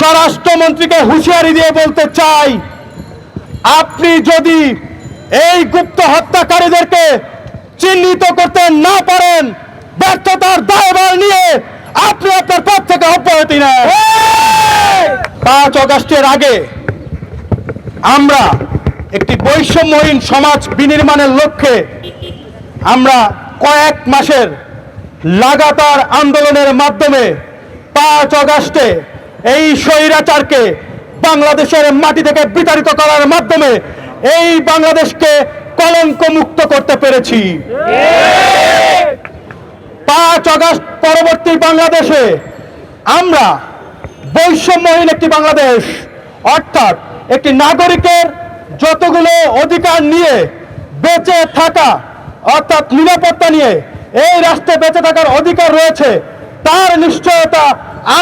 স্বরাষ্ট্রমন্ত্রীকে হুঁশিয়ারি দিয়ে বলতে চাই, আপনি যদি এই গুপ্ত হত্যাকারীদেরকে চিহ্নিত করতে না পারেন, ব্যর্থতার দায়ভার নিয়ে আপনি আপনার পদ থেকে অব্যাহতি নেন। পাঁচ অগস্টের আগে আমরা একটি বৈষম্যহীন সমাজ বিনির্মাণের লক্ষ্যে আমরা কয়েক মাসের লাগাতার আন্দোলনের মাধ্যমে পাঁচ অগাস্টে এই স্বৈরাচারকে বাংলাদেশের মাটি থেকে বিতাড়িত করার মাধ্যমে এই বাংলাদেশকে কলঙ্ক মুক্ত করতে পেরেছি। পাঁচ আগস্ট পরবর্তী বাংলাদেশে আমরা বৈষম্যহীন একটি বাংলাদেশ, অর্থাৎ একটি নাগরিকের যতগুলো অধিকার নিয়ে বেঁচে থাকা, অর্থাৎ নিরাপত্তা নিয়ে এই রাষ্ট্রে বেঁচে থাকার অধিকার রয়েছে, তার নিশ্চয়তা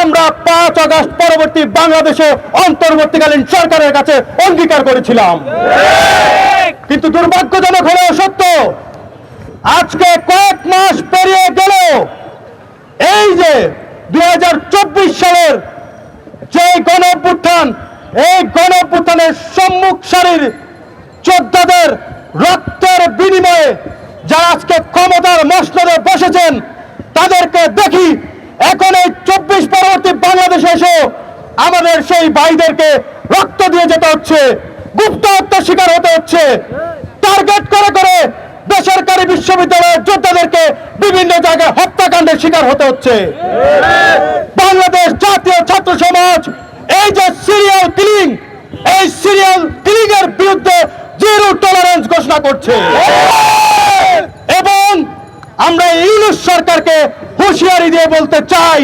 আমরা পাঁচ আগস্ট পরবর্তী বাংলাদেশে অন্তর্বর্তীকালীন সরকারের কাছে অঙ্গীকার করেছিলাম। কিন্তু দুর্ভাগ্যজনক হলেও সত্য, আজকে কয়েক মাস পেরিয়ে গেল এই যে দু হাজার চব্বিশ সালের যে গণ এই গণ সম্মুখ সারির যোদ্ধাদের রক্তের বিনিময়ে যারা আজকে ক্ষমতার মসনদে বসেছেন, তাদেরকে দেখি এখন এই চব্বিশ পরবর্তী বাংলাদেশে এসে। আমাদের সেই ভাইদেরকে রক্ত দিয়ে যেতে হচ্ছে, গুপ্ত হত্যার শিকার হতে হচ্ছে। টার্গেট করে করে বেসরকারি বিশ্ববিদ্যালয়ের যোদ্ধাদেরকে বিভিন্ন জায়গায় হত্যাকাণ্ডের শিকার হতে হচ্ছে। বাংলাদেশ জাতীয় ছাত্র সমাজ, এই যে সিরিয়াল কিলিং এই সিরিয়াল কিলিং এর বিরুদ্ধে জিরো টলারেন্স ঘোষণা করছে। এবং আমরা ইউনুস সরকারকে হুঁশিয়ারি দিয়ে বলতে চাই।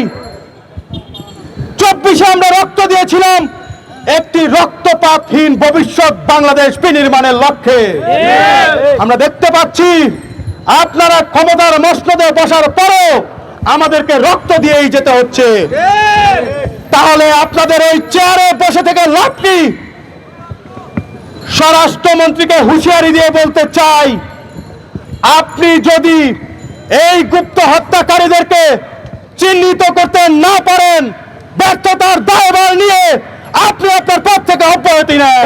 চব্বিশে আমরা রক্ত দিয়েছিলাম একটি রক্তপাতহীন ভবিষ্যৎ বাংলাদেশ বিনির্মাণের লক্ষ্যে। আমরা দেখতে পাচ্ছি আপনারা ক্ষমতার মসনদে বসার পরও আমাদেরকে রক্ত দিয়েই যেতে হচ্ছে। তাহলে আপনাদের এই চেয়ারে বসে থেকে লাভ কি? স্বরাষ্ট্রমন্ত্রীকে হুঁশিয়ারি দিয়ে বলতে চাই আপনি যদি এই গুপ্ত হত্যাকারীদেরকে চিহ্নিত করতে না পারেন, ব্যর্থতার দায়ভার নিয়ে আপনি আপনার পথ থেকে অব্যাহতি নেন।